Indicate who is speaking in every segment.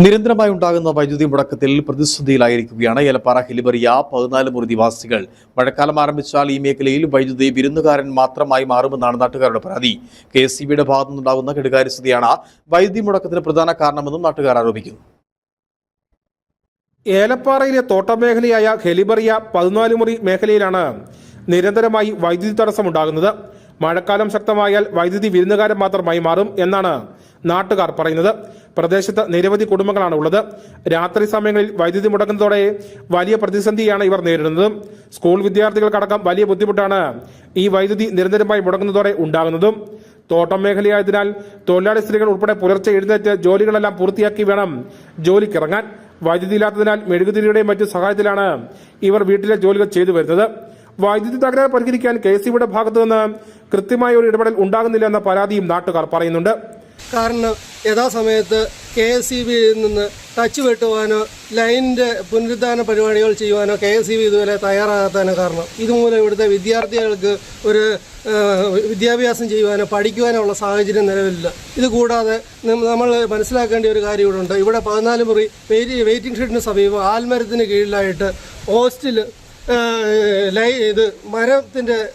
Speaker 1: നിരന്തരമായി ഉണ്ടാകുന്ന വൈദ്യുതി മുടക്കത്തിൽ പ്രതിസന്ധിയിലായിരിക്കുകയാണ് ഏലപ്പാറ ഹിലിബറിയ പതിനാല് മുറി നിവാസികൾ. മഴക്കാലം ആരംഭിച്ചാൽ ഈ മേഖലയിൽ വൈദ്യുതി വിരുന്നുകാരൻ മാത്രമായി മാറുമെന്നാണ് നാട്ടുകാരുടെ പരാതി. കെ എസ് സി ബിയുടെ ഭാഗത്തുനിന്നുണ്ടാകുന്ന കെടുകാര്യസ്ഥതയാണ് വൈദ്യുതി മുടക്കത്തിന് പ്രധാന കാരണമെന്നും നാട്ടുകാർ ആരോപിക്കുന്നു.
Speaker 2: ഏലപ്പാറയിലെ തോട്ടമേഖലയായ ഹെലിബറിയ പതിനാല് മുറി മേഖലയിലാണ് നിരന്തരമായി വൈദ്യുതി തടസ്സമുണ്ടാകുന്നത്. മഴക്കാലം ശക്തമായാൽ വൈദ്യുതി വിരുന്നുകാരൻ മാത്രമായി മാറും എന്നാണ് നാട്ടുകാർ പറയുന്നത്. പ്രദേശത്ത് നിരവധി കുടുംബങ്ങളാണ് ഉള്ളത്. രാത്രി സമയങ്ങളിൽ വൈദ്യുതി മുടങ്ങുന്നതോടെ വലിയ പ്രതിസന്ധിയാണ് ഇവർ നേരിടുന്നത്. സ്കൂൾ വിദ്യാർത്ഥികൾക്കടക്കം വലിയ ബുദ്ധിമുട്ടാണ് ഈ വൈദ്യുതി നിരന്തരമായി മുടങ്ങുന്നതോടെ ഉണ്ടാകുന്നതും. തോട്ടം മേഖലയായതിനാൽ തൊഴിലാളി സ്ത്രീകൾ ഉൾപ്പെടെ പുലർച്ചെ എഴുന്നേറ്റ് ജോലികളെല്ലാം പൂർത്തിയാക്കി വേണം ജോലിക്കിറങ്ങാൻ. വൈദ്യുതി ഇല്ലാത്തതിനാൽ മെഴുകുതിരിയുടെയും മറ്റു സഹായത്തിലാണ് ഇവർ വീട്ടിലെ ജോലികൾ ചെയ്തു വരുന്നത്. വൈദ്യുതി തകരാർ പരിഹരിക്കാൻ കെ എസ് സിയുടെ ഭാഗത്തു നിന്ന് കൃത്യമായ ഒരു ഇടപെടൽ ഉണ്ടാകുന്നില്ല എന്ന പരാതിയും നാട്ടുകാർ പറയുന്നുണ്ട്.
Speaker 3: കാരണം യഥാസമയത്ത് കെ എസ് സി ബിയിൽ നിന്ന് ടച്ച് വെട്ടുവാനോ ലൈനിന്റെ പുനരുദ്ധാരണ പരിപാടികൾ ചെയ്യുവാനോ കെ എസ് സി ബി ഇതുവരെ തയ്യാറാകാത്തതിന് കാരണം. ഇതുമൂലം ഇവിടുത്തെ വിദ്യാർത്ഥികൾക്ക് ഒരു വിദ്യാഭ്യാസം ചെയ്യുവാനോ പഠിക്കുവാനോ ഉള്ള സാഹചര്യം നിലവിലില്ല. ഇത് കൂടാതെ നമ്മൾ മനസ്സിലാക്കേണ്ട ഒരു കാര്യം ഇവിടെ ഉണ്ട്. ഇവിടെ പതിനാല് മുറി വെയിറ്റ് വെയിറ്റിംഗ് ഷെഡിന് സമീപം ആൽമരത്തിന് കീഴിലായിട്ട് ഹോസ്റ്റൽ ലൈ ഇത് മരത്തിന്റെ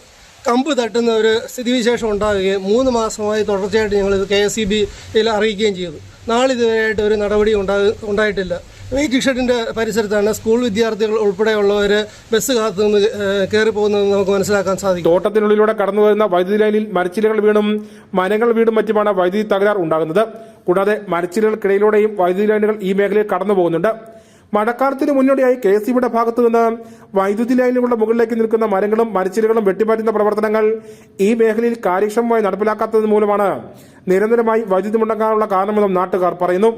Speaker 3: കമ്പ് തട്ടുന്ന ഒരു സ്ഥിതിവിശേഷം ഉണ്ടാകുകയും മൂന്ന് മാസമായി തുടർച്ചയായിട്ട് ഞങ്ങൾ ഇത് കെ എസ് സി ബിയിൽ അറിയിക്കുകയും ചെയ്തു. നാളിതുവരെയായിട്ട് ഒരു നടപടി ഉണ്ടാ- ഉണ്ടായിട്ടില്ല. വെയിറ്റിംഗ് ഷെഡിന്റെ പരിസരത്താണ് സ്കൂൾ വിദ്യാർത്ഥികൾ ഉൾപ്പെടെയുള്ളവർ ബസ് കാത്തു നിന്ന് കയറി പോകുന്നതെന്ന് നമുക്ക് മനസ്സിലാക്കാൻ സാധിക്കും.
Speaker 2: തോട്ടത്തിനുള്ളിലൂടെ കടന്നു വരുന്ന വൈദ്യുതി ലൈനിൽ മരച്ചിലകൾ വീണും മരങ്ങൾ വീണും മറ്റുമാണ് വൈദ്യുതി തകരാർ ഉണ്ടാകുന്നത് കൂടാതെ മരച്ചിലകൾക്കിടയിലൂടെയും വൈദ്യുതി ലൈനുകൾ ഈ മേഖലയിൽ കടന്നു പോകുന്നുണ്ട് മഴക്കാലത്തിന് മുന്നോടിയായി കെ എസ് സിബിയുടെ ഭാഗത്തു നിന്ന് വൈദ്യുതി ലൈനുകളുടെ മുകളിലേക്ക് നിൽക്കുന്ന മരങ്ങളും മരച്ചിലുകളും വെട്ടിമാറ്റുന്ന പ്രവർത്തനങ്ങൾ ഈ മേഖലയിൽ കാര്യക്ഷമമായി നടപ്പിലാക്കാത്തത് മൂലമാണ് നിരന്തരമായി വൈദ്യുതി മുടങ്ങാനുള്ള കാരണമെന്നും നാട്ടുകാർ പറയുന്നു.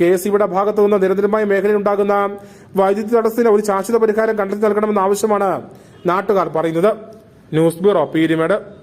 Speaker 2: കെ എസ് സിബിയുടെ ഭാഗത്തു നിന്ന് നിരന്തരമായ മേഖലയിൽ ഉണ്ടാകുന്ന വൈദ്യുതി തടസ്സത്തിന് ഒരു ശാശ്വത പരിഹാരം കണ്ടെത്തി നൽകണമെന്ന ആവശ്യമാണ് നാട്ടുകാർ പറയുന്നത്. News bureau Peermade.